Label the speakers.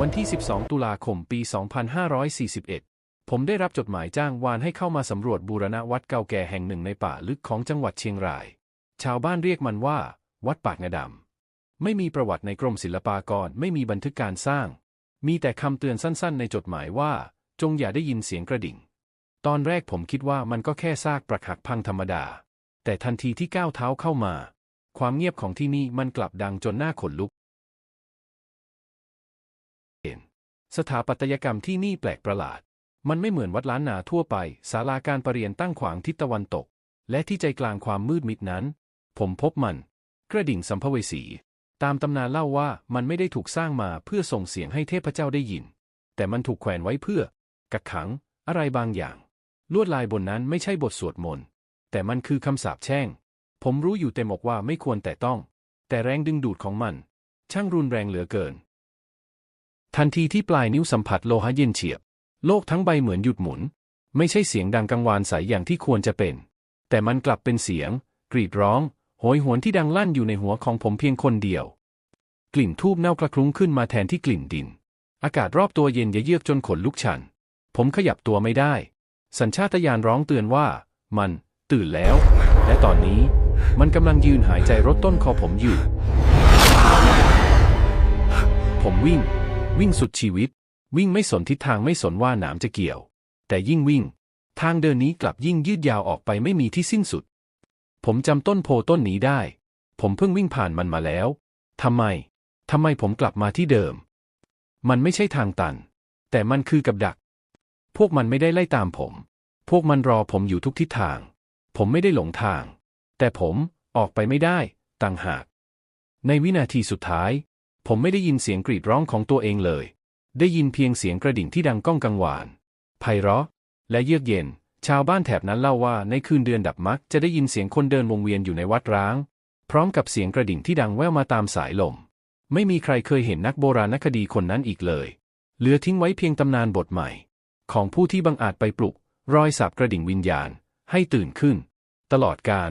Speaker 1: วันที่ 12 ตุลาคม ปี 2541 ผมได้รับจดหมายจ้างวานให้เข้ามาสำรวจบูรณะวัดเก่าแก่แห่งหนึ่งในป่าลึกของจังหวัดเชียงราย ชาวบ้านเรียกมันว่า วัดปากงาดำ ไม่มีประวัติในกรมศิลปากร ไม่มีบันทึกการสร้าง มีแต่คำเตือนสั้นๆ ในจดหมายว่า จงอย่าได้ยินเสียงกระดิ่ง ตอนแรกผมคิดว่ามันก็แค่ซากปรักหักพังธรรมดา แต่ทันทีที่ก้าวเท้าเข้ามา ความเงียบของที่นี่มันกลับดังจนหน้าขนลุก สถาปัตยกรรมที่นี่แปลกประหลาด มันไม่เหมือนวัดล้านนาทั่วไป ศาลาการประเรียนตั้งขวางทิศตะวันตก และที่ใจกลางความมืดมิดนั้น ผมพบมัน กระดิ่งสัมภเวสี ตามตำนานเล่าว่ามันไม่ได้ถูกสร้างมาเพื่อส่งเสียงให้เทพเจ้าได้ยิน แต่มันถูกแขวนไว้เพื่อ กักขัง อะไรบางอย่าง ลวดลายบนนั้นไม่ใช่บทสวดมนต์แต่มันคือคำสาปแช่ง ผมรู้อยู่เต็มอกว่าไม่ควรแต่ต้อง แต่แรงดึงดูดของมัน ช่างรุนแรงเหลือเกิน ทันทีที่ปลายนิ้วสัมผัสโลหะเย็นเฉียบ โลกทั้งใบเหมือนหยุดหมุน ไม่ใช่เสียงดังกังวานใสอย่างที่ควรจะเป็น แต่มันกลับเป็นเสียง กรีดร้อง โหยหวนที่ดังลั่นอยู่ในหัวของผมเพียงคนเดียว กลิ่นทูบเน่ากระคลุ้งขึ้นมาแทนที่กลิ่นดิน อากาศรอบตัวเย็นเยือกจนขนลุกชัน ผมขยับตัวไม่ได้ สัญชาตญาณร้องเตือนว่า มัน ตื่นแล้ว และตอนนี้ มันกำลังยืนหายใจรดต้นคอผมอยู่ ผมวิ่ง วิ่งสุดชีวิต วิ่งไม่สนทิศทางไม่สนว่าหนามจะเกี่ยว แต่ยิ่งวิ่ง ทางเดินนี้กลับยิ่งยืดยาวออกไปไม่มีที่สิ้นสุด ผมจำต้นโพต้นนี้ได้ ผมเพิ่งวิ่งผ่านมันมาแล้วทำไมทำไมผมกลับมาที่เดิม มันไม่ใช่ทางตัน แต่มันคือกับดัก พวกมันไม่ได้ไล่ตามผม พวกมันรอผมอยู่ทุกทิศทาง ผมไม่ได้หลงทาง แต่ผมออกไปไม่ได้ ต่างหาก ในวินาทีสุดท้าย ผมไม่ได้ยินเสียงกรีดร้องของตัวเองเลย ได้ยินเพียงเสียงกระดิ่งที่ดังก้องกังวาน ไพเราะ และเยือกเย็น ชาวบ้านแถบนั้นเล่าว่าในคืนเดือนดับมักจะได้ยินเสียงคนเดินวงเวียนอยู่ในวัดร้าง พร้อมกับเสียงกระดิ่งที่ดังแว่วมาตามสายลม ไม่มีใครเคยเห็นนักโบราณคดีคนนั้นอีกเลย เหลือทิ้งไว้เพียงตำนานบทใหม่ ของผู้ที่บังอาจไปปลุก รอยสาบกระดิ่งวิญญาณ ให้ตื่นขึ้น ตลอดการ